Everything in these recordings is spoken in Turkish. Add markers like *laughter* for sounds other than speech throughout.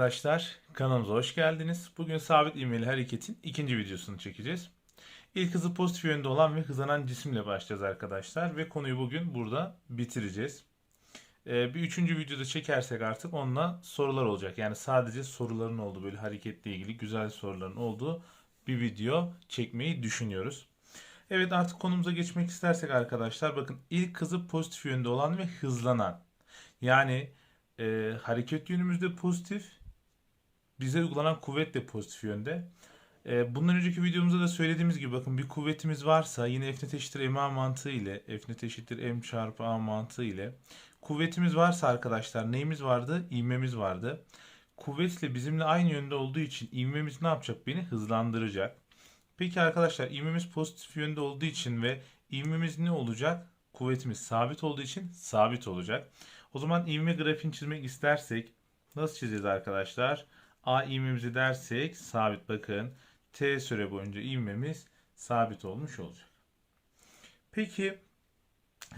arkadaşlar, kanalımıza hoş geldiniz. Bugün sabit ivmeli hareketin ikinci videosunu çekeceğiz. İlk hızı pozitif yönde olan ve hızlanan cisimle başlayacağız arkadaşlar. Ve konuyu bugün burada bitireceğiz. Ee, bir üçüncü videoda çekersek artık onunla sorular olacak. Yani sadece soruların olduğu böyle hareketle ilgili güzel soruların olduğu bir video çekmeyi düşünüyoruz. Evet artık konumuza geçmek istersek arkadaşlar bakın ilk hızı pozitif yönde olan ve hızlanan. Yani e, hareket yönümüzde pozitif. Bize uygulanan kuvvet de pozitif yönde. E, bundan önceki videomuzda da söylediğimiz gibi bakın bir kuvvetimiz varsa yine F net eşittir ma mantığı ile F net eşittir m çarpı a mantığı ile kuvvetimiz varsa arkadaşlar neyimiz vardı? İvmemiz vardı. Kuvvetle bizimle aynı yönde olduğu için ivmemiz ne yapacak? Beni hızlandıracak. Peki arkadaşlar ivmemiz pozitif yönde olduğu için ve ivmemiz ne olacak? Kuvvetimiz sabit olduğu için sabit olacak. O zaman ivme grafiğini çizmek istersek nasıl çizeceğiz arkadaşlar? A ivmemizi dersek sabit bakın. T süre boyunca ivmemiz sabit olmuş olacak. Peki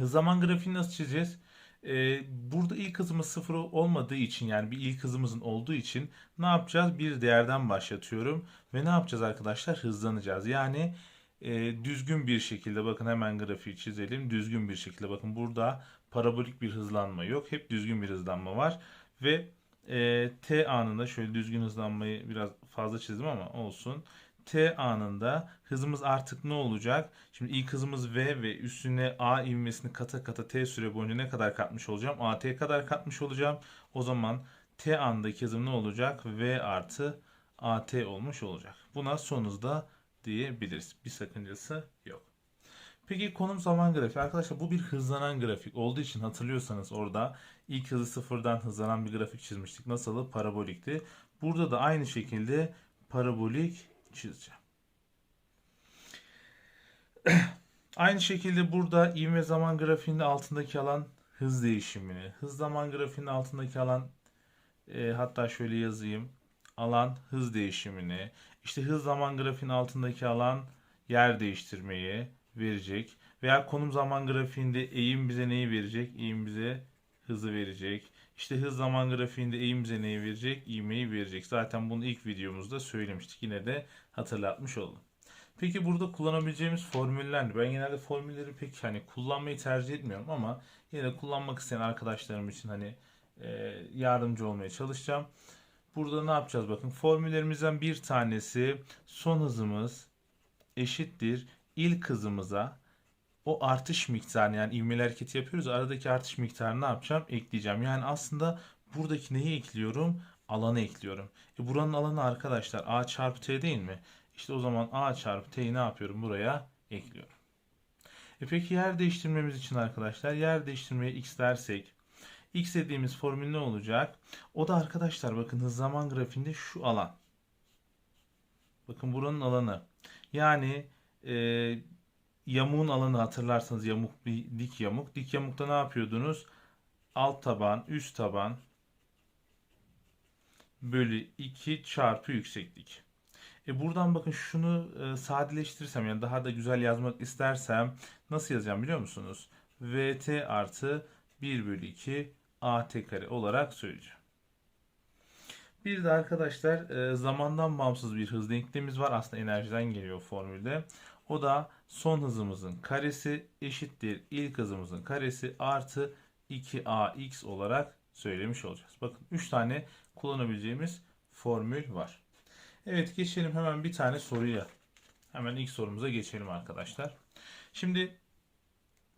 zaman grafiğini nasıl çizeceğiz? Ee, burada ilk hızımız sıfır olmadığı için yani bir ilk hızımızın olduğu için ne yapacağız? Bir değerden başlatıyorum ve ne yapacağız arkadaşlar? Hızlanacağız. Yani e, düzgün bir şekilde bakın hemen grafiği çizelim. Düzgün bir şekilde bakın burada parabolik bir hızlanma yok. Hep düzgün bir hızlanma var. Ve e, t anında şöyle düzgün hızlanmayı biraz fazla çizdim ama olsun. T anında hızımız artık ne olacak? Şimdi ilk hızımız V ve üstüne A ivmesini kata kata T süre boyunca ne kadar katmış olacağım? AT kadar katmış olacağım. O zaman T andaki hızım ne olacak? V artı AT olmuş olacak. Buna son hızda diyebiliriz. Bir sakıncası yok. Peki konum zaman grafiği. Arkadaşlar bu bir hızlanan grafik olduğu için hatırlıyorsanız orada ilk hızı sıfırdan hızlanan bir grafik çizmiştik. Nasıl? Parabolikti. Burada da aynı şekilde parabolik çizeceğim. *clears throat* aynı şekilde burada ivme zaman grafiğinde altındaki alan hız değişimini, hız zaman grafiğinde altındaki alan e, hatta şöyle yazayım. Alan hız değişimini, işte hız zaman grafiğinin altındaki alan yer değiştirmeyi, verecek. Veya konum zaman grafiğinde eğim bize neyi verecek? Eğim bize hızı verecek. İşte hız zaman grafiğinde eğim bize neyi verecek? İğmeyi verecek. Zaten bunu ilk videomuzda söylemiştik. Yine de hatırlatmış oldum. Peki burada kullanabileceğimiz formüller Ben genelde formülleri pek hani kullanmayı tercih etmiyorum ama yine de kullanmak isteyen arkadaşlarım için hani e, yardımcı olmaya çalışacağım. Burada ne yapacağız bakın formüllerimizden bir tanesi son hızımız eşittir ilk hızımıza o artış miktarını yani ivmeli hareketi yapıyoruz. Aradaki artış miktarını ne yapacağım? Ekleyeceğim. Yani aslında buradaki neyi ekliyorum? Alanı ekliyorum. E buranın alanı arkadaşlar A çarpı T değil mi? İşte o zaman A çarpı T'yi ne yapıyorum? Buraya ekliyorum. E peki yer değiştirmemiz için arkadaşlar yer değiştirmeye x dersek x dediğimiz formül ne olacak? O da arkadaşlar bakın zaman grafiğinde şu alan. Bakın buranın alanı. Yani e, yamuğun alanı hatırlarsanız yamuk bir dik yamuk. Dik yamukta ne yapıyordunuz? Alt taban, üst taban bölü 2 çarpı yükseklik. E buradan bakın şunu e, sadeleştirirsem yani daha da güzel yazmak istersem nasıl yazacağım biliyor musunuz? VT artı 1 bölü 2 AT kare olarak söyleyeceğim. Bir de arkadaşlar e, zamandan bağımsız bir hız denklemimiz var. Aslında enerjiden geliyor formülde. O da son hızımızın karesi eşittir ilk hızımızın karesi artı 2ax olarak söylemiş olacağız. Bakın 3 tane kullanabileceğimiz formül var. Evet geçelim hemen bir tane soruya. Hemen ilk sorumuza geçelim arkadaşlar. Şimdi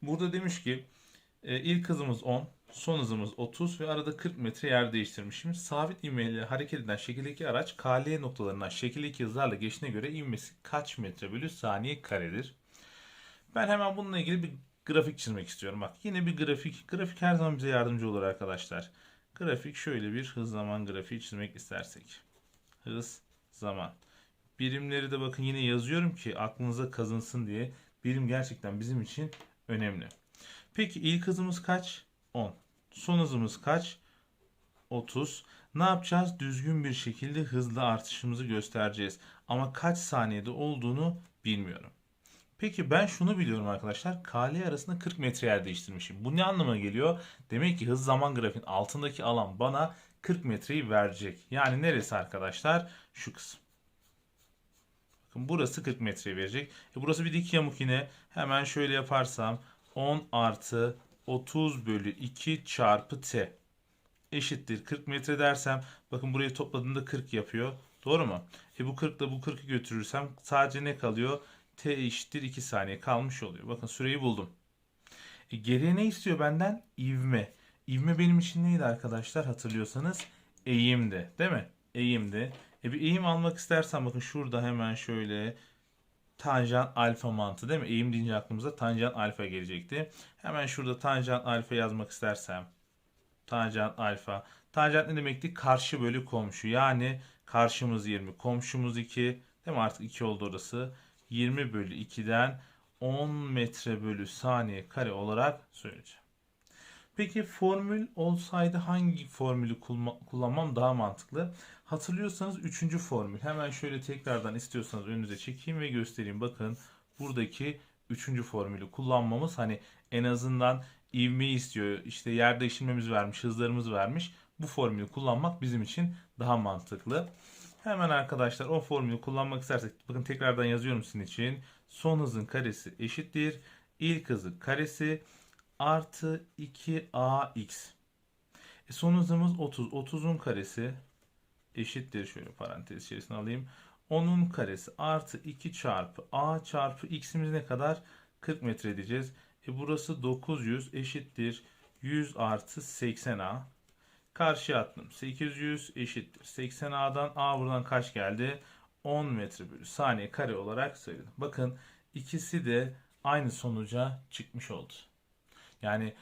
burada demiş ki e, ilk hızımız 10, son hızımız 30 ve arada 40 metre yer değiştirmişim. Sabit ivmeyle hareket eden şekildeki araç KL noktalarından şekildeki hızlarla geçtiğine göre ivmesi kaç metre bölü saniye karedir? Ben hemen bununla ilgili bir grafik çizmek istiyorum. Bak yine bir grafik. Grafik her zaman bize yardımcı olur arkadaşlar. Grafik şöyle bir hız zaman grafiği çizmek istersek. Hız zaman. Birimleri de bakın yine yazıyorum ki aklınıza kazınsın diye. Birim gerçekten bizim için önemli. Peki ilk hızımız kaç? 10. Son hızımız kaç? 30. Ne yapacağız? Düzgün bir şekilde hızlı artışımızı göstereceğiz. Ama kaç saniyede olduğunu bilmiyorum. Peki ben şunu biliyorum arkadaşlar. KL arasında 40 metre yer değiştirmişim. Bu ne anlama geliyor? Demek ki hız zaman grafiğin altındaki alan bana 40 metreyi verecek. Yani neresi arkadaşlar? Şu kısım. Bakın burası 40 metre verecek. E burası bir dik yamuk yine. Hemen şöyle yaparsam 10 artı 30 bölü 2 çarpı t eşittir 40 metre dersem bakın burayı topladığımda 40 yapıyor. Doğru mu? E bu 40 ile bu 40'ı götürürsem sadece ne kalıyor? T eşittir 2 saniye kalmış oluyor. Bakın süreyi buldum. E geriye ne istiyor benden? İvme. İvme benim için neydi arkadaşlar? Hatırlıyorsanız eğimdi. Değil mi? Eğimdi. E bir eğim almak istersen bakın şurada hemen şöyle tanjant alfa mantığı değil mi? Eğim deyince aklımıza tanjant alfa gelecekti. Hemen şurada tanjant alfa yazmak istersem tanjant alfa. Tanjant ne demekti? Karşı bölü komşu. Yani karşımız 20, komşumuz 2. Değil mi? Artık 2 oldu orası. 20 bölü 2'den 10 metre bölü saniye kare olarak söyleyeceğim. Peki formül olsaydı hangi formülü kullanmam daha mantıklı? Hatırlıyorsanız üçüncü formül. Hemen şöyle tekrardan istiyorsanız önünüze çekeyim ve göstereyim. Bakın buradaki üçüncü formülü kullanmamız hani en azından ivme istiyor. İşte yer değiştirmemiz vermiş, hızlarımız vermiş. Bu formülü kullanmak bizim için daha mantıklı. Hemen arkadaşlar o formülü kullanmak istersek bakın tekrardan yazıyorum sizin için. Son hızın karesi eşittir. İlk hızın karesi artı 2ax. E son hızımız 30. 30'un karesi eşittir. Şöyle parantez içerisine alayım. 10'un karesi artı 2 çarpı a çarpı x'imiz ne kadar? 40 metre edeceğiz. E burası 900 eşittir. 100 artı 80a. Karşıya attım. 800 eşittir. 80a'dan a buradan kaç geldi? 10 metre bölü saniye kare olarak söyledim. Bakın ikisi de aynı sonuca çıkmış oldu. Yani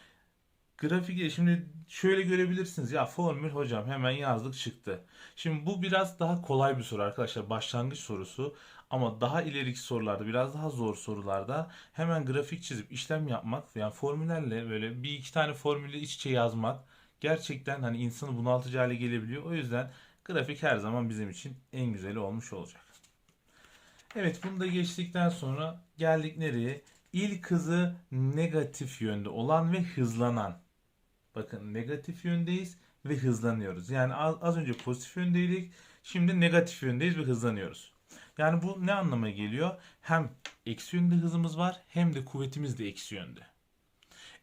grafik şimdi şöyle görebilirsiniz. Ya formül hocam hemen yazdık çıktı. Şimdi bu biraz daha kolay bir soru arkadaşlar. Başlangıç sorusu. Ama daha ileriki sorularda biraz daha zor sorularda hemen grafik çizip işlem yapmak yani formüllerle böyle bir iki tane formülü iç içe yazmak gerçekten hani insanı bunaltıcı hale gelebiliyor. O yüzden grafik her zaman bizim için en güzeli olmuş olacak. Evet bunu da geçtikten sonra geldik nereye? İlk hızı negatif yönde olan ve hızlanan. Bakın negatif yöndeyiz ve hızlanıyoruz. Yani az önce pozitif yöndeydik. Şimdi negatif yöndeyiz ve hızlanıyoruz. Yani bu ne anlama geliyor? Hem eksi yönde hızımız var hem de kuvvetimiz de eksi yönde.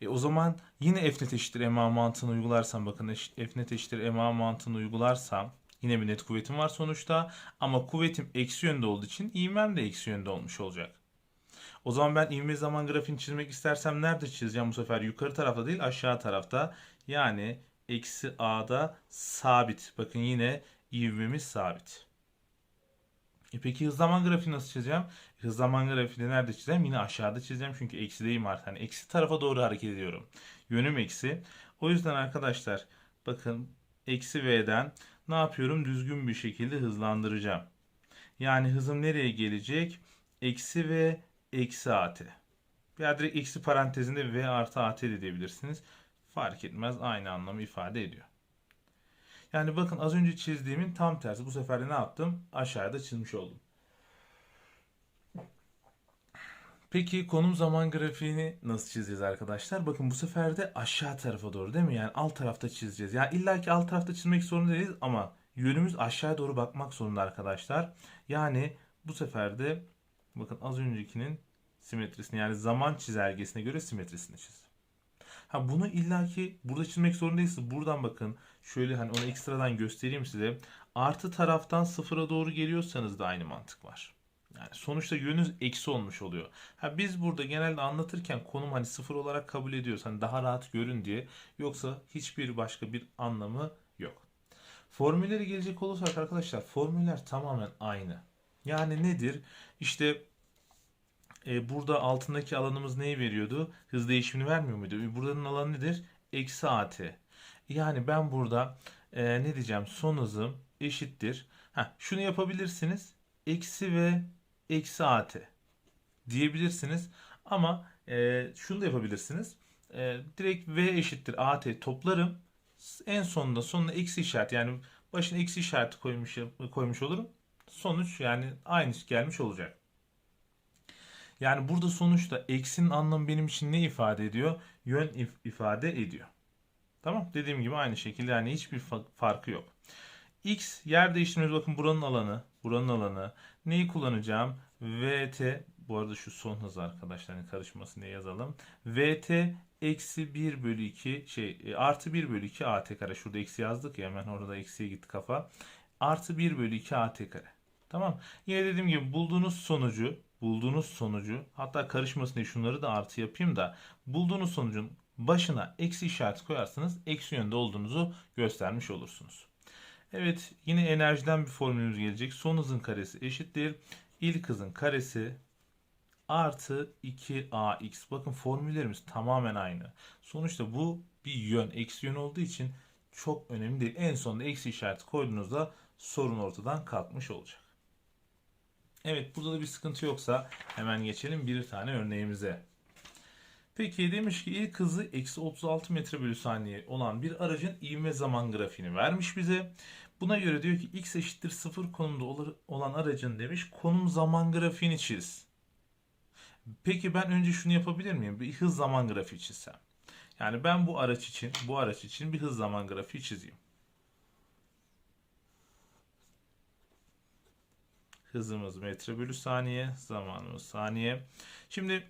E o zaman yine F net eşittir MA mantığını uygularsam bakın F net eşittir MA mantığını uygularsam yine bir net kuvvetim var sonuçta ama kuvvetim eksi yönde olduğu için ivmem de eksi yönde olmuş olacak. O zaman ben ivme zaman grafiğini çizmek istersem nerede çizeceğim bu sefer? Yukarı tarafta değil aşağı tarafta. Yani eksi a'da sabit. Bakın yine ivmemiz sabit. E peki hız zaman grafiği nasıl çizeceğim? Hız zaman grafiğini nerede çizeceğim? Yine aşağıda çizeceğim çünkü eksideyim artık. Yani eksi tarafa doğru hareket ediyorum. Yönüm eksi. O yüzden arkadaşlar bakın eksi v'den ne yapıyorum? Düzgün bir şekilde hızlandıracağım. Yani hızım nereye gelecek? Eksi v eksi at. Ya direkt eksi parantezinde v artı at de diyebilirsiniz. Fark etmez aynı anlamı ifade ediyor. Yani bakın az önce çizdiğimin tam tersi. Bu sefer de ne yaptım? Aşağıda çizmiş oldum. Peki konum zaman grafiğini nasıl çizeceğiz arkadaşlar? Bakın bu sefer de aşağı tarafa doğru değil mi? Yani alt tarafta çizeceğiz. Yani illa ki alt tarafta çizmek zorunda değiliz ama yönümüz aşağı doğru bakmak zorunda arkadaşlar. Yani bu sefer de bakın az öncekinin simetrisini yani zaman çizelgesine göre simetrisini çiz. Ha bunu illaki burada çizmek zorundayız. Buradan bakın şöyle hani onu ekstradan göstereyim size. Artı taraftan sıfıra doğru geliyorsanız da aynı mantık var. Yani sonuçta yönünüz eksi olmuş oluyor. Ha biz burada genelde anlatırken konum hani sıfır olarak kabul ediyoruz. Hani daha rahat görün diye. Yoksa hiçbir başka bir anlamı yok. Formülleri gelecek olursak arkadaşlar formüller tamamen aynı. Yani nedir? İşte e, burada altındaki alanımız neyi veriyordu? Hız değişimini vermiyor muydu? E, buranın alanı nedir? Eksi at. Yani ben burada e, ne diyeceğim? Son hızım eşittir. Heh, şunu yapabilirsiniz. Eksi ve eksi at diyebilirsiniz. Ama e, şunu da yapabilirsiniz. E, direkt v eşittir at toplarım. En sonunda sonuna eksi işaret yani başına eksi işareti koymuş koymuş olurum. Sonuç yani aynı gelmiş olacak. Yani burada sonuçta eksinin anlamı benim için ne ifade ediyor? Yön if ifade ediyor. Tamam dediğim gibi aynı şekilde yani hiçbir fa- farkı yok. X yer değiştirmemiz bakın buranın alanı. Buranın alanı. Neyi kullanacağım? VT bu arada şu son hız arkadaşlar hani karışmasın diye yazalım. VT eksi 1 bölü 2 şey e, artı 1 bölü 2 AT kare. Şurada eksi yazdık ya hemen orada eksiye gitti kafa. Artı 1 bölü 2 AT kare. Tamam. Yine dediğim gibi bulduğunuz sonucu bulduğunuz sonucu hatta karışmasın diye şunları da artı yapayım da bulduğunuz sonucun başına eksi işareti koyarsanız eksi yönde olduğunuzu göstermiş olursunuz. Evet yine enerjiden bir formülümüz gelecek. Son hızın karesi eşittir. İlk hızın karesi artı 2ax. Bakın formüllerimiz tamamen aynı. Sonuçta bu bir yön, eksi yön olduğu için çok önemli değil. En sonunda eksi işareti koyduğunuzda sorun ortadan kalkmış olacak. Evet burada da bir sıkıntı yoksa hemen geçelim bir tane örneğimize. Peki demiş ki ilk hızı eksi 36 metre bölü saniye olan bir aracın ivme zaman grafiğini vermiş bize. Buna göre diyor ki x eşittir 0 konumda olan aracın demiş konum zaman grafiğini çiz. Peki ben önce şunu yapabilir miyim? Bir hız zaman grafiği çizsem. Yani ben bu araç için, bu araç için bir hız zaman grafiği çizeyim. Hızımız metre bölü saniye, zamanımız saniye. Şimdi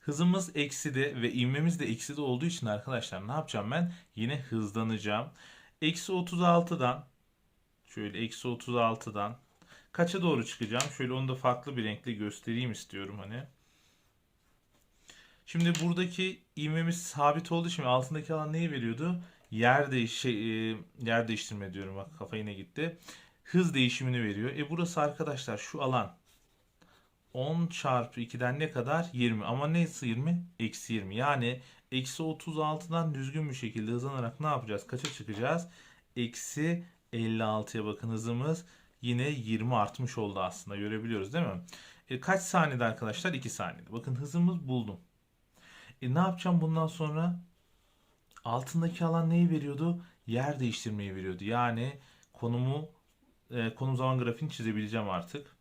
hızımız ekside ve ivmemiz de ekside olduğu için arkadaşlar ne yapacağım ben? Yine hızlanacağım. Eksi 36'dan şöyle eksi 36'dan kaça doğru çıkacağım? Şöyle onu da farklı bir renkle göstereyim istiyorum hani. Şimdi buradaki ivmemiz sabit olduğu için altındaki alan neyi veriyordu? Yer değiş şey, e, yer değiştirme diyorum bak kafa yine gitti. Hız değişimini veriyor. E burası arkadaşlar şu alan 10 çarpı 2'den ne kadar? 20. Ama neyse 20? Eksi 20. Yani eksi 36'dan düzgün bir şekilde hızlanarak ne yapacağız? Kaça çıkacağız? Eksi 56'ya bakın hızımız yine 20 artmış oldu aslında. Görebiliyoruz değil mi? E, kaç saniyede arkadaşlar? 2 saniyede. Bakın hızımız buldum. E, ne yapacağım bundan sonra? Altındaki alan neyi veriyordu? Yer değiştirmeyi veriyordu. Yani konumu e, konum zaman grafiğini çizebileceğim artık.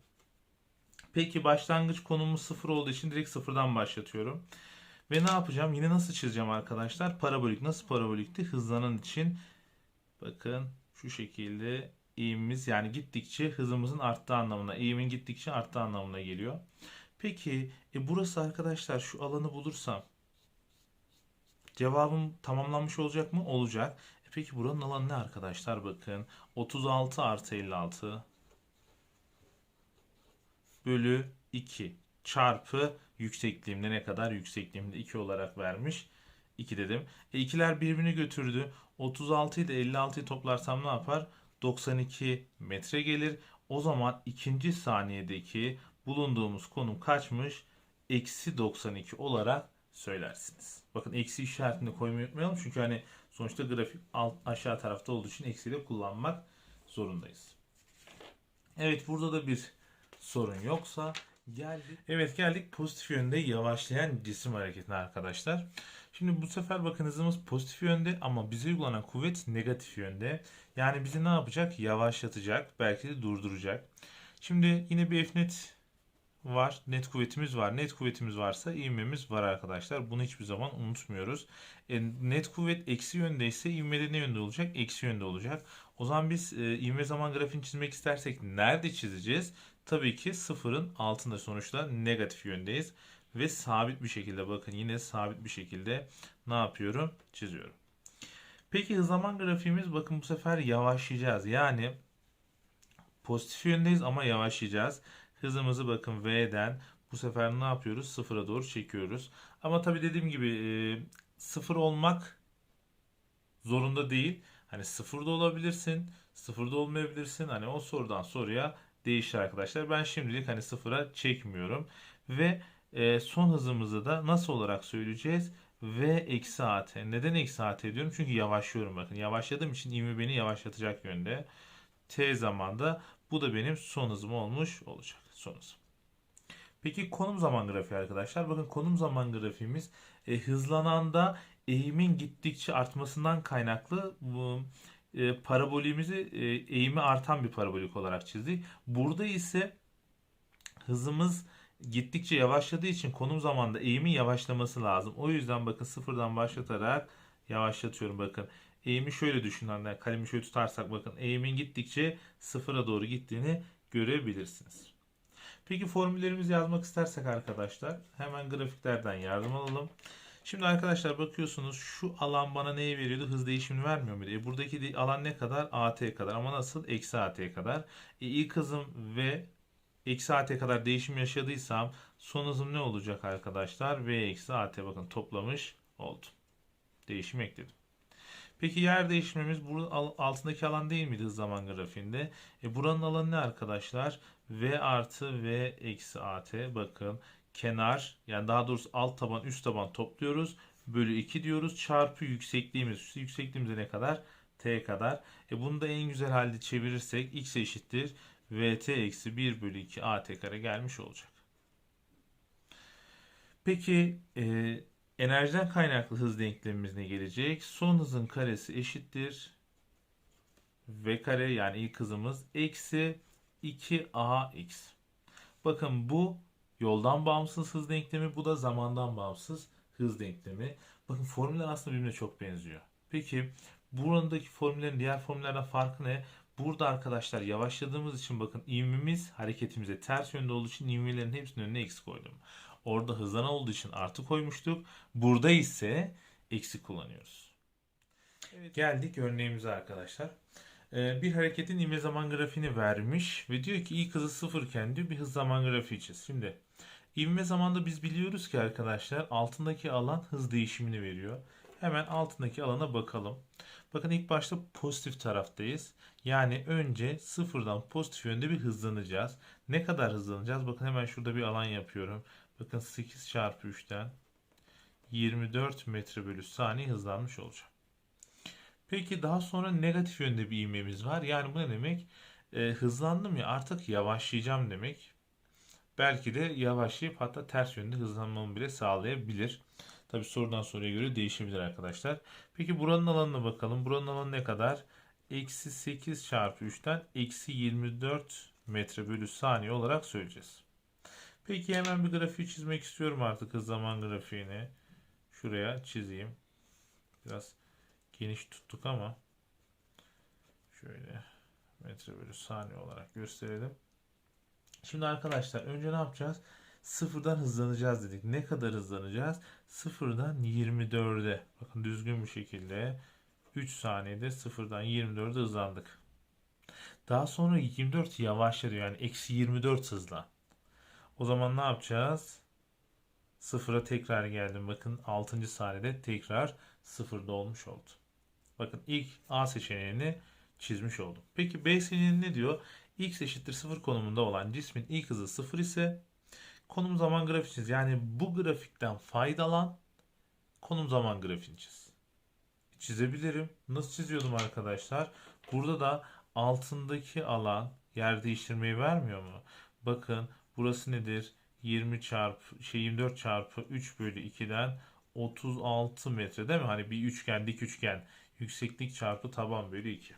Peki başlangıç konumuz sıfır olduğu için direkt sıfırdan başlatıyorum. Ve ne yapacağım? Yine nasıl çizeceğim arkadaşlar? Parabolik. Nasıl parabolikti? Hızlanan için bakın şu şekilde eğimimiz yani gittikçe hızımızın arttığı anlamına, eğimin gittikçe arttığı anlamına geliyor. Peki e burası arkadaşlar şu alanı bulursam cevabım tamamlanmış olacak mı? Olacak. E peki buranın alanı ne arkadaşlar? Bakın 36 artı 56 bölü 2 çarpı yüksekliğimde ne kadar? Yüksekliğimde 2 olarak vermiş. 2 dedim. E ikiler birbirini götürdü. 36 ile 56'yı toplarsam ne yapar? 92 metre gelir. O zaman ikinci saniyedeki bulunduğumuz konum kaçmış? Eksi 92 olarak söylersiniz. Bakın eksi işaretini koymayı unutmayalım. Çünkü hani sonuçta grafik alt, aşağı tarafta olduğu için eksiyle kullanmak zorundayız. Evet burada da bir sorun yoksa geldik. Evet geldik pozitif yönde yavaşlayan cisim hareketine arkadaşlar. Şimdi bu sefer bakın hızımız pozitif yönde ama bize uygulanan kuvvet negatif yönde. Yani bizi ne yapacak? Yavaşlatacak. Belki de durduracak. Şimdi yine bir Fnet var. Net kuvvetimiz var. Net kuvvetimiz varsa ivmemiz var arkadaşlar. Bunu hiçbir zaman unutmuyoruz. E, net kuvvet eksi yöndeyse ivmede ne yönde olacak? Eksi yönde olacak. O zaman biz e, ivme zaman grafiğini çizmek istersek nerede çizeceğiz? Tabii ki sıfırın altında sonuçta negatif yöndeyiz. Ve sabit bir şekilde bakın yine sabit bir şekilde ne yapıyorum? Çiziyorum. Peki hız zaman grafiğimiz bakın bu sefer yavaşlayacağız. Yani pozitif yöndeyiz ama yavaşlayacağız. Hızımızı bakın V'den bu sefer ne yapıyoruz? Sıfıra doğru çekiyoruz. Ama tabii dediğim gibi e, sıfır olmak zorunda değil. Hani sıfırda olabilirsin, sıfırda olmayabilirsin. Hani o sorudan soruya değişir arkadaşlar. Ben şimdilik hani sıfıra çekmiyorum. Ve e, son hızımızı da nasıl olarak söyleyeceğiz? V eksi AT. Neden eksi AT diyorum? Çünkü yavaşlıyorum bakın. Yavaşladığım için ivme beni yavaşlatacak yönde. T zamanda bu da benim son hızım olmuş olacak. Hızım. Peki konum zaman grafiği arkadaşlar. Bakın konum zaman grafiğimiz e, hızlananda eğimin gittikçe artmasından kaynaklı bu e, parabolimizi e, eğimi artan bir parabolik olarak çizdik. Burada ise hızımız gittikçe yavaşladığı için konum zamanda eğimin yavaşlaması lazım. O yüzden bakın sıfırdan başlatarak yavaşlatıyorum bakın. Eğimi şöyle düşünün. Yani kalemi şöyle tutarsak bakın eğimin gittikçe sıfıra doğru gittiğini görebilirsiniz. Peki formüllerimizi yazmak istersek arkadaşlar hemen grafiklerden yardım alalım. Şimdi arkadaşlar bakıyorsunuz şu alan bana neyi veriyordu? Hız değişimini vermiyor muydu? E buradaki alan ne kadar? AT kadar ama nasıl? Eksi AT kadar. E ilk hızım ve eksi AT kadar değişim yaşadıysam son hızım ne olacak arkadaşlar? V eksi AT bakın toplamış oldum. Değişim ekledim. Peki yer değişimimiz al- altındaki alan değil miydi hız zaman grafiğinde? E buranın alanı ne arkadaşlar? V artı V eksi AT bakın kenar yani daha doğrusu alt taban üst taban topluyoruz. Bölü 2 diyoruz çarpı yüksekliğimiz. Yüksekliğimize ne kadar? T kadar. E bunu da en güzel halde çevirirsek x eşittir. VT eksi 1 bölü 2 AT kare gelmiş olacak. Peki e, enerjiden kaynaklı hız denklemimiz ne gelecek? Son hızın karesi eşittir. V kare yani ilk hızımız eksi 2ax. Bakın bu yoldan bağımsız hız denklemi, bu da zamandan bağımsız hız denklemi. Bakın formüller aslında birbirine çok benziyor. Peki buradaki formüllerin diğer formüllerden farkı ne? Burada arkadaşlar yavaşladığımız için bakın ivmemiz hareketimize ters yönde olduğu için ivmelerin hepsinin önüne eksi koydum. Orada hızlanan olduğu için artı koymuştuk. Burada ise eksi kullanıyoruz. Geldik örneğimize arkadaşlar. Ee, bir hareketin ivme zaman grafiğini vermiş ve diyor ki ilk hızı sıfırken diyor bir hız zaman grafiği çiz. Şimdi ivme zamanda biz biliyoruz ki arkadaşlar altındaki alan hız değişimini veriyor. Hemen altındaki alana bakalım. Bakın ilk başta pozitif taraftayız. Yani önce sıfırdan pozitif yönde bir hızlanacağız. Ne kadar hızlanacağız? Bakın hemen şurada bir alan yapıyorum. Bakın 8 çarpı 3'ten 24 metre bölü saniye hızlanmış olacağım. Peki daha sonra negatif yönde bir ivmemiz var. Yani bu ne demek? E, hızlandım ya artık yavaşlayacağım demek. Belki de yavaşlayıp hatta ters yönde hızlanmamı bile sağlayabilir. Tabi sorudan soruya göre değişebilir arkadaşlar. Peki buranın alanına bakalım. Buranın alanı ne kadar? Eksi 8 çarpı 3'ten eksi 24 metre bölü saniye olarak söyleyeceğiz. Peki hemen bir grafiği çizmek istiyorum artık hız zaman grafiğini. Şuraya çizeyim. Biraz geniş tuttuk ama şöyle metre bölü saniye olarak gösterelim. Şimdi arkadaşlar önce ne yapacağız? Sıfırdan hızlanacağız dedik. Ne kadar hızlanacağız? Sıfırdan 24'e. Bakın düzgün bir şekilde 3 saniyede sıfırdan 24'e hızlandık. Daha sonra 24 yavaşladı yani eksi 24 hızla. O zaman ne yapacağız? Sıfıra tekrar geldim. Bakın 6. saniyede tekrar sıfırda olmuş oldu. Bakın ilk A seçeneğini çizmiş oldum. Peki B seçeneği ne diyor? X eşittir 0 konumunda olan cismin ilk hızı 0 ise konum zaman grafiği çiz. Yani bu grafikten faydalan konum zaman grafiğini çiz. Çizebilirim. Nasıl çiziyordum arkadaşlar? Burada da altındaki alan yer değiştirmeyi vermiyor mu? Bakın burası nedir? 20 çarpı şey 24 çarpı 3 bölü 2'den 36 metre değil mi? Hani bir üçgen dik üçgen yükseklik çarpı taban bölü 2.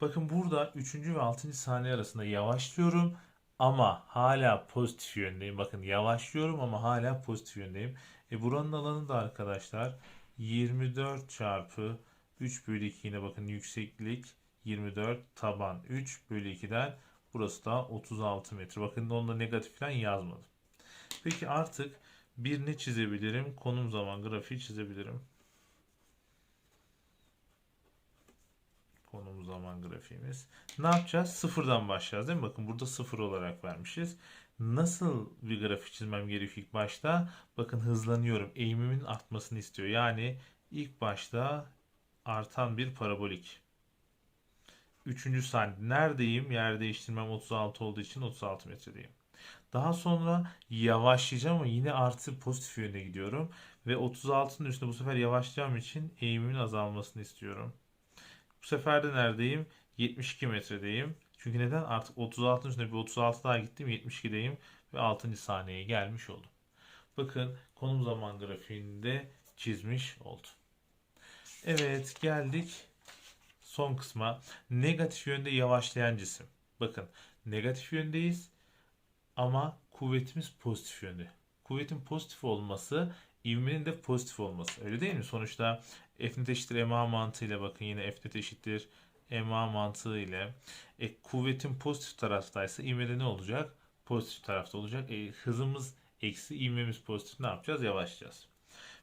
Bakın burada 3. ve 6. saniye arasında yavaşlıyorum ama hala pozitif yöndeyim. Bakın yavaşlıyorum ama hala pozitif yöndeyim. E buranın alanı da arkadaşlar 24 çarpı 3 bölü 2 yine bakın yükseklik 24 taban 3 bölü 2'den burası da 36 metre. Bakın onda negatif falan yazmadım. Peki artık bir ne çizebilirim? Konum zaman grafiği çizebilirim. konum zaman grafiğimiz. Ne yapacağız? Sıfırdan başlayacağız değil mi? Bakın burada sıfır olarak vermişiz. Nasıl bir grafik çizmem gerekiyor ilk başta? Bakın hızlanıyorum. Eğimimin artmasını istiyor. Yani ilk başta artan bir parabolik. Üçüncü saniye. Neredeyim? Yer değiştirmem 36 olduğu için 36 metredeyim. Daha sonra yavaşlayacağım ama yine artı pozitif yönde gidiyorum. Ve 36'nın üstünde bu sefer yavaşlayacağım için eğimimin azalmasını istiyorum. Bu sefer de neredeyim? 72 metredeyim. Çünkü neden? Artık 36'ın üstüne bir 36 daha gittim. 72'deyim ve 6. saniyeye gelmiş oldum. Bakın konum zaman grafiğinde çizmiş oldum. Evet geldik son kısma. Negatif yönde yavaşlayan cisim. Bakın negatif yöndeyiz ama kuvvetimiz pozitif yönde. Kuvvetin pozitif olması ivmenin de pozitif olması. Öyle değil mi? Sonuçta f net eşittir ma mantığıyla bakın yine f net eşittir ma mantığı ile e, kuvvetin pozitif taraftaysa ivmede ne olacak? Pozitif tarafta olacak. E, hızımız eksi ivmemiz pozitif ne yapacağız? Yavaşlayacağız.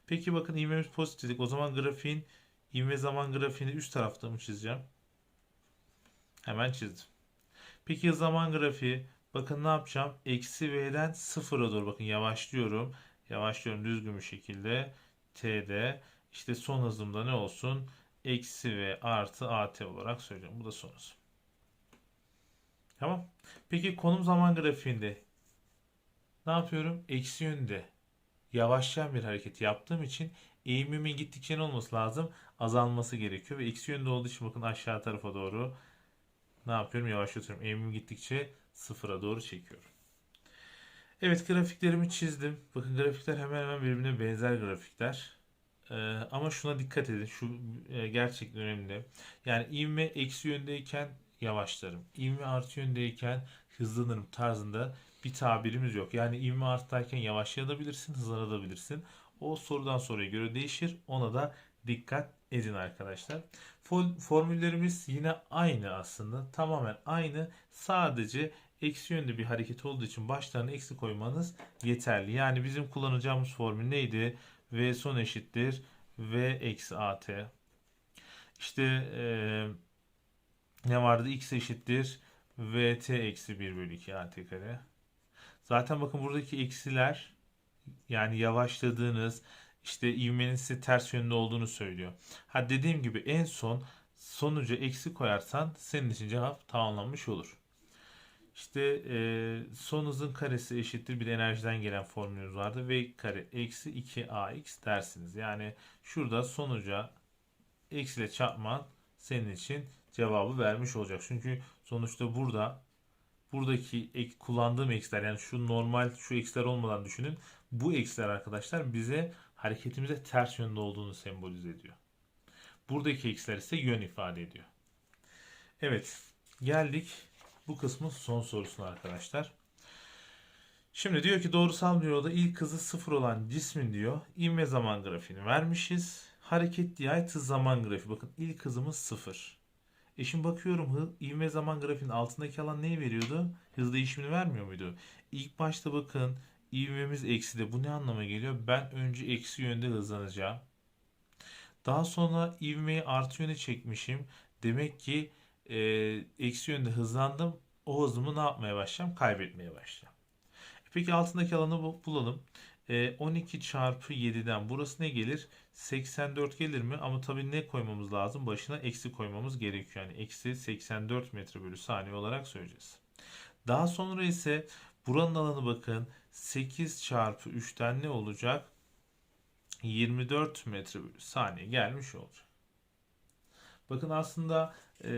Peki bakın ivmemiz pozitif dedik. O zaman grafiğin ivme zaman grafiğini üst tarafta mı çizeceğim? Hemen çizdim. Peki zaman grafiği bakın ne yapacağım? Eksi V'den sıfıra doğru bakın yavaşlıyorum. Yavaşlıyorum düzgün bir şekilde. T'de işte son hızımda ne olsun? Eksi V artı AT olarak söyleyeceğim. Bu da son hızım. Tamam. Peki konum zaman grafiğinde ne yapıyorum? Eksi yönde yavaşlayan bir hareket yaptığım için eğimimin gittikçe ne olması lazım? Azalması gerekiyor. Ve eksi yönde olduğu için bakın aşağı tarafa doğru ne yapıyorum? Yavaşlatıyorum. Eğimim gittikçe sıfıra doğru çekiyorum. Evet grafiklerimi çizdim. Bakın grafikler hemen hemen birbirine benzer grafikler. Ee, ama şuna dikkat edin. Şu e, gerçekten önemli. Yani ivme eksi yöndeyken yavaşlarım. İvme artı yöndeyken hızlanırım tarzında bir tabirimiz yok. Yani ivme arttayken yavaşlayabilirsin, hızlanabilirsin. O sorudan soruya göre değişir. Ona da dikkat edin arkadaşlar. Formüllerimiz yine aynı aslında. Tamamen aynı. Sadece eksi yönlü bir hareket olduğu için başlarına eksi koymanız yeterli. Yani bizim kullanacağımız formül neydi? V son eşittir V eksi AT. İşte ee, ne vardı? X eşittir VT eksi 1 bölü 2 AT kare. Zaten bakın buradaki eksiler yani yavaşladığınız işte ivmenin size ters yönde olduğunu söylüyor. Ha dediğim gibi en son sonuca eksi koyarsan senin için cevap tamamlanmış olur. İşte e, son hızın karesi eşittir bir enerjiden gelen formülümüz vardı. V kare eksi 2ax dersiniz. Yani şurada sonuca eksiyle çarpman senin için cevabı vermiş olacak. Çünkü sonuçta burada buradaki ek, kullandığım eksiler yani şu normal şu eksiler olmadan düşünün. Bu eksiler arkadaşlar bize hareketimize ters yönde olduğunu sembolize ediyor. Buradaki eksiler ise yön ifade ediyor. Evet geldik bu kısmın son sorusuna arkadaşlar. Şimdi diyor ki doğrusal bir yolda ilk hızı sıfır olan cismin diyor ivme zaman grafiğini vermişiz. Hareket diye hız zaman grafiği. Bakın ilk hızımız sıfır. E şimdi bakıyorum hız, ivme zaman grafiğinin altındaki alan neyi veriyordu? Hız değişimini vermiyor muydu? İlk başta bakın ivmemiz eksi de bu ne anlama geliyor? Ben önce eksi yönde hızlanacağım. Daha sonra ivmeyi artı yöne çekmişim. Demek ki e, eksi yönde hızlandım. O hızımı ne yapmaya başlayacağım? Kaybetmeye başlayacağım. E peki altındaki alanı bulalım. E, 12 çarpı 7'den burası ne gelir? 84 gelir mi? Ama tabii ne koymamız lazım? Başına eksi koymamız gerekiyor. Yani eksi 84 metre bölü saniye olarak söyleyeceğiz. Daha sonra ise buranın alanı bakın 8 çarpı 3'ten ne olacak? 24 metre bölü saniye gelmiş olacak. Bakın aslında e,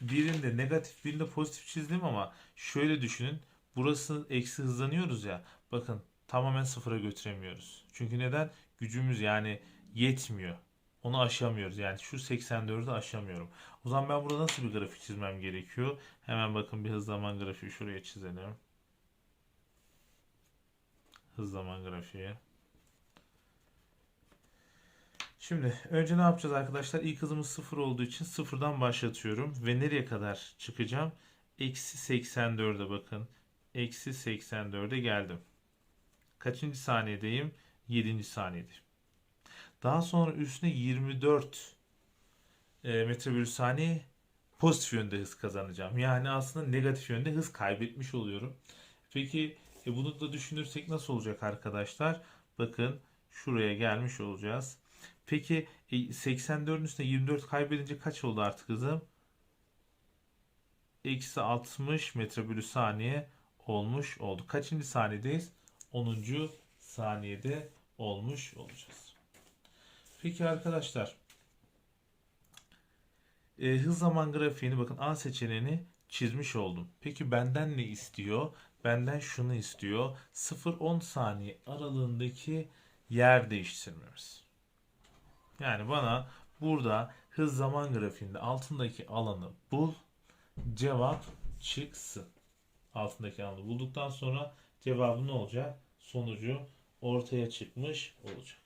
birinde negatif birinde pozitif çizdim ama şöyle düşünün. Burası eksi hızlanıyoruz ya. Bakın tamamen sıfıra götüremiyoruz. Çünkü neden? Gücümüz yani yetmiyor. Onu aşamıyoruz. Yani şu 84'ü aşamıyorum. O zaman ben burada nasıl bir grafik çizmem gerekiyor? Hemen bakın bir hız zaman grafiği şuraya çizelim. Hız zaman grafiği. Şimdi önce ne yapacağız arkadaşlar? İlk hızımız sıfır olduğu için sıfırdan başlatıyorum. Ve nereye kadar çıkacağım? Eksi 84'e bakın. Eksi 84'e geldim. Kaçıncı saniyedeyim? 7. saniyedeyim. Daha sonra üstüne 24 e, metre bölü saniye pozitif yönde hız kazanacağım. Yani aslında negatif yönde hız kaybetmiş oluyorum. Peki e, bunu da düşünürsek nasıl olacak arkadaşlar? Bakın şuraya gelmiş olacağız. Peki e, 84'ün üstüne 24 kaybedince kaç oldu artık hızım? Eksi 60 metre bölü saniye olmuş oldu. Kaçıncı saniyedeyiz? 10. saniyede olmuş olacağız. Peki arkadaşlar e, hız zaman grafiğini bakın A seçeneğini çizmiş oldum. Peki benden ne istiyor? Benden şunu istiyor. 0-10 saniye aralığındaki yer değiştirmemiz. Yani bana burada hız zaman grafiğinde altındaki alanı bul. Cevap çıksın. Altındaki alanı bulduktan sonra cevabı ne olacak? Sonucu ortaya çıkmış olacak.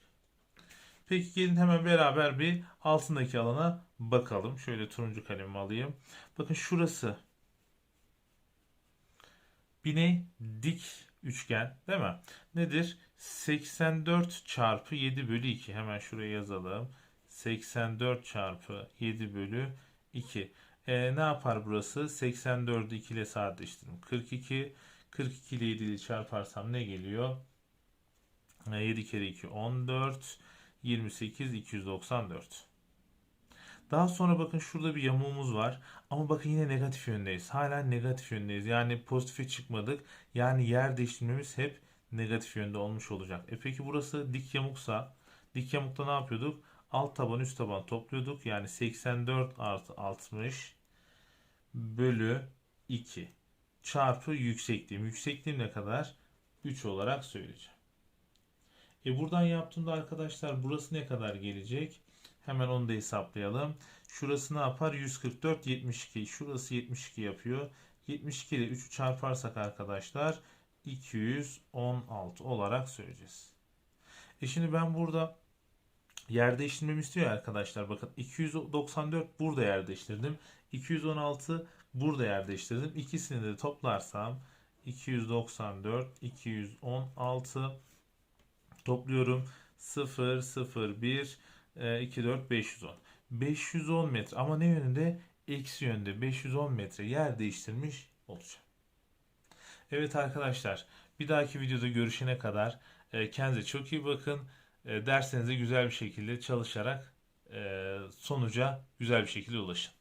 Peki gelin hemen beraber bir altındaki alana bakalım. Şöyle turuncu kalemimi alayım. Bakın şurası bir ne? Dik üçgen değil mi? Nedir? 84 çarpı 7 bölü 2. Hemen şuraya yazalım. 84 çarpı 7 bölü 2. E, ne yapar burası? 84'ü 2 ile sadeleştiririm. 42. 42 ile 7 ile çarparsam ne geliyor? E, 7 kere 2 14. 28 294. Daha sonra bakın şurada bir yamuğumuz var. Ama bakın yine negatif yöndeyiz. Hala negatif yöndeyiz. Yani pozitife çıkmadık. Yani yer değiştirmemiz hep negatif yönde olmuş olacak. E peki burası dik yamuksa dik yamukta ne yapıyorduk? Alt taban üst taban topluyorduk. Yani 84 artı 60 bölü 2 çarpı yüksekliğim. Yüksekliğim ne kadar? 3 olarak söyleyeceğim. E buradan yaptığımda arkadaşlar burası ne kadar gelecek? Hemen onu da hesaplayalım. Şurası ne yapar? 144, 72. Şurası 72 yapıyor. 72 ile 3'ü çarparsak arkadaşlar 216 olarak söyleyeceğiz. E şimdi ben burada yer değiştirmemi istiyor arkadaşlar. Bakın 294 burada yer değiştirdim. 216 burada yer değiştirdim. İkisini de toplarsam 294, 216 topluyorum. 0, 0, 1, 2, 4, 510. 510 metre ama ne yönünde? Eksi yönde 510 metre yer değiştirmiş olacağım. Evet arkadaşlar bir dahaki videoda görüşene kadar e, kendinize çok iyi bakın. E, derslerinize güzel bir şekilde çalışarak e, sonuca güzel bir şekilde ulaşın.